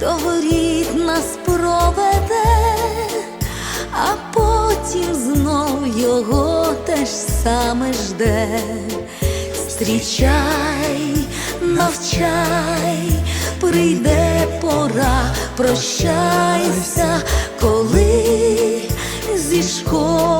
до воріт нас проведе, а потім знов його те ж саме жде. Зустрічай, навчай, прийде пора, прощайся, коли зі школи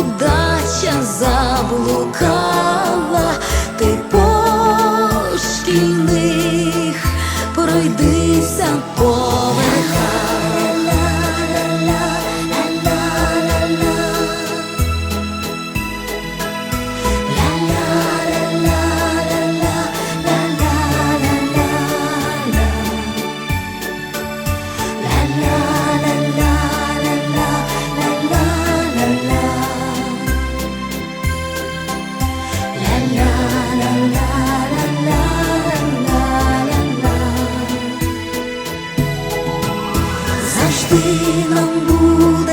удача заблукала, ти по шкільних пройдися по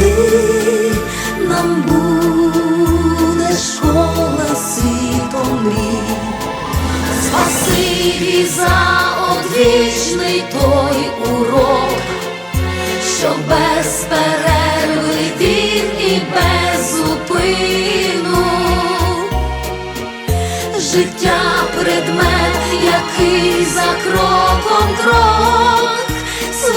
завжди нам буде школа світом мрій. Спасибі за одвічний той урок, що без перерви він і без зупину життя предмет, який за кроком крок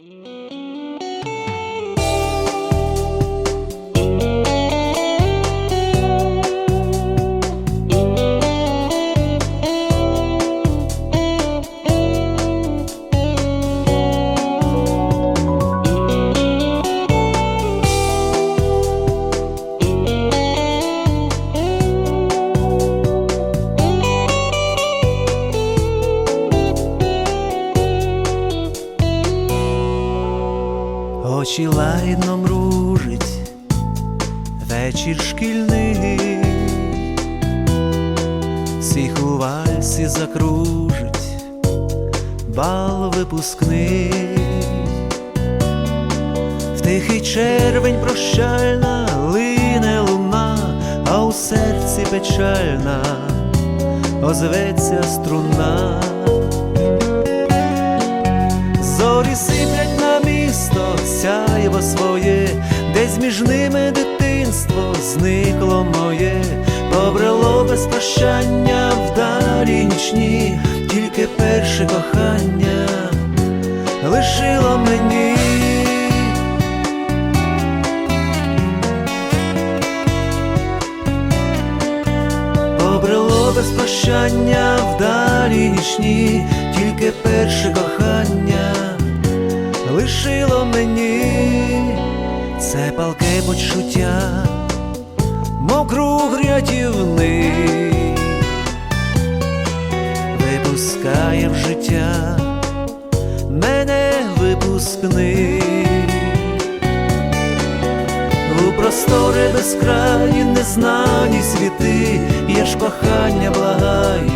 Mm-hmm. Очі лагідно мружить, вечір шкільний, всіх у вальсі закружить, бал випускний, в тихий червень прощальна лине луна, а у серці печальна озветься струна. Зорі сиплять місто, сяєво своє, десь між ними дитинство зникло моє, побрело без прощання вдалі нічні, тільки перше кохання лишило мені. Побрело без прощання вдалі нічні, тільки перше кохання лишило мені. Це палке почуття, мов круг рятівний, випускає в життя мене випускний. У простори безкраї незнані світи, є ж кохання благаю,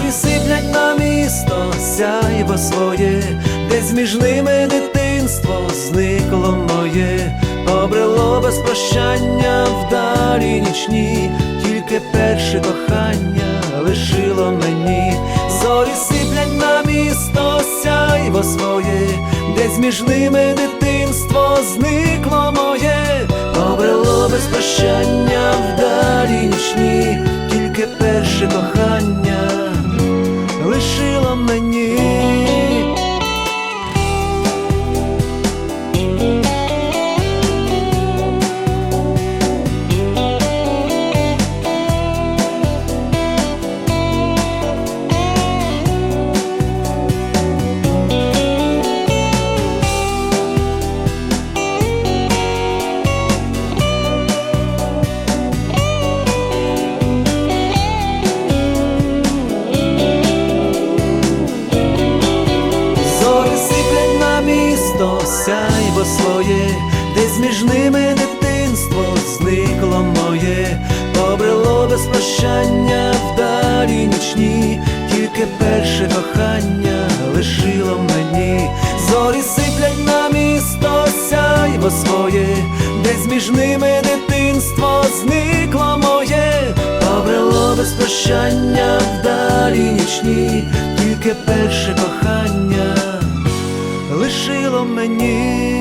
Зорі сиплять на місто, сяйво своє, десь між ними дитинство зникло моє, обрело без прощання вдалі нічні, тільки перше кохання лишило мені, зорі сиплять на місто, сяйво своє, десь між ними дитинство зникло моє, обрело без прощання вдалі нічні, тільки перше кохання лишило мені. Зорі між ними дитинство зникло моє, обрело без прощання вдалі нічні, тільки перше кохання лишило мені, зорі сиплять на місто, сяйво своє, десь між ними дитинство зникло моє, обрело без прощання вдалі нічні, тільки перше кохання лишило мені.